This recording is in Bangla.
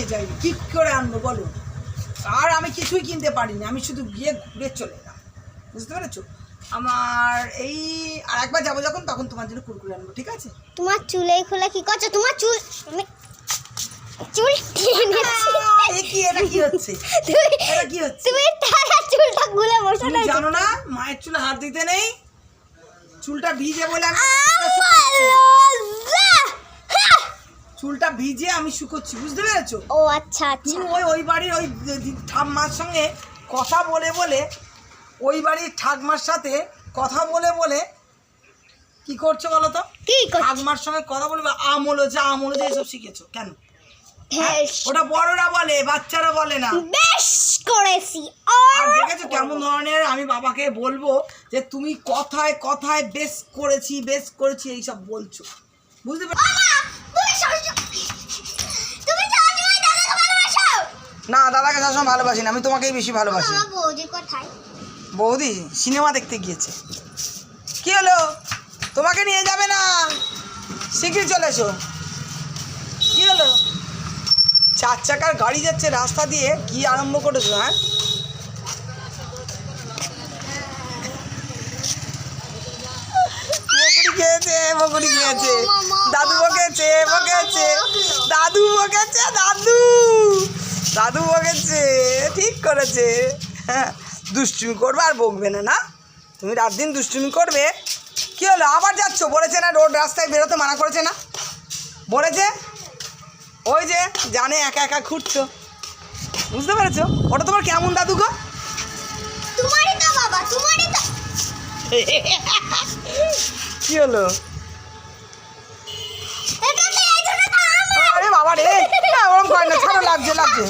নিয়ে যাইনি কী করে আনব বলো? আর আমি কিছুই কিনতে পারিনি আমি শুধু গিয়ে ঘুরে চলে এলাম। বুঝতে পেরেছ? আমার এই আর একবার যাব যখন তখন তোমার জন্য কুরকুরে আনব ঠিক আছে? তোমার চুলেই খুলে কি করছ? তোমার চুল চুল টেনে কি এটা কি হচ্ছে? এটা কি হচ্ছে? তুমি তারা চুলটা গুলে বসে না জানো না মায়ের চুল হাত দিতে নেই? চুলটা ভিজে বলে আমি চুলটা ভিজে আমি শুকোচ্ছি বুঝতে পেরেছ? ও আচ্ছা আচ্ছা। তুমি ওই ওই বাড়ির ওই ঠাম্মার সঙ্গে কথা বলে বলে ওই বাড়ির ঠাকমার সাথে কথা বলে বলে কি করছ বলো তো? কি ঠাকমার সঙ্গে কথা বলে আমলো যা আমলো যে এসব শিখেছো কেন? হ্যাঁ? ওটা বড়রা বলে বাচ্চারা বলে না। বেশ করেছি। আর দেখেছ কেমন ধরনের আমি বাবাকে বলব যে তুমি কথায় কথায় বেশ করেছি বেশ করেছি এইসব বলছো। বুঝতে না দাদাকে সবসময় ভালোবাসি না আমি তোমাকেই বেশি ভালোবাসি। বৌদি সিনেমা দেখতে গিয়েছে। কি হলো? তোমাকে নিয়ে যাবে না? শীঘ্রই চলে এসো। কি হলো? চার চাকার গাড়ি যাচ্ছে রাস্তা দিয়ে কি আরম্ভ করেছ হ্যাঁ? বকুড়ি খেয়েছে বকুড়ি খেয়েছে দাদু বকেছে বকেছে দাদু বকেছে দাদু। দাদু বকেছে ঠিক করেছে। দুষ্টুমি করবে আর বকবে না না? তুমি রাত দিন দুষ্টুমি করবে। কি হলো? আবার যাচ্ছ? বলেছে না রোড রাস্তায় বেরোতে মানা করেছে না? বলেছে? ওই যে জানে একা একা ঘুরছো। বুঝতে পেরেছ? ওটা তোমার কেমন দাদু গো? তোমারই তো বাবা তোমারই তো কি হলো? আরে বাবা রে ওরকম করে না ছাড়ো লাগছে লাগছে।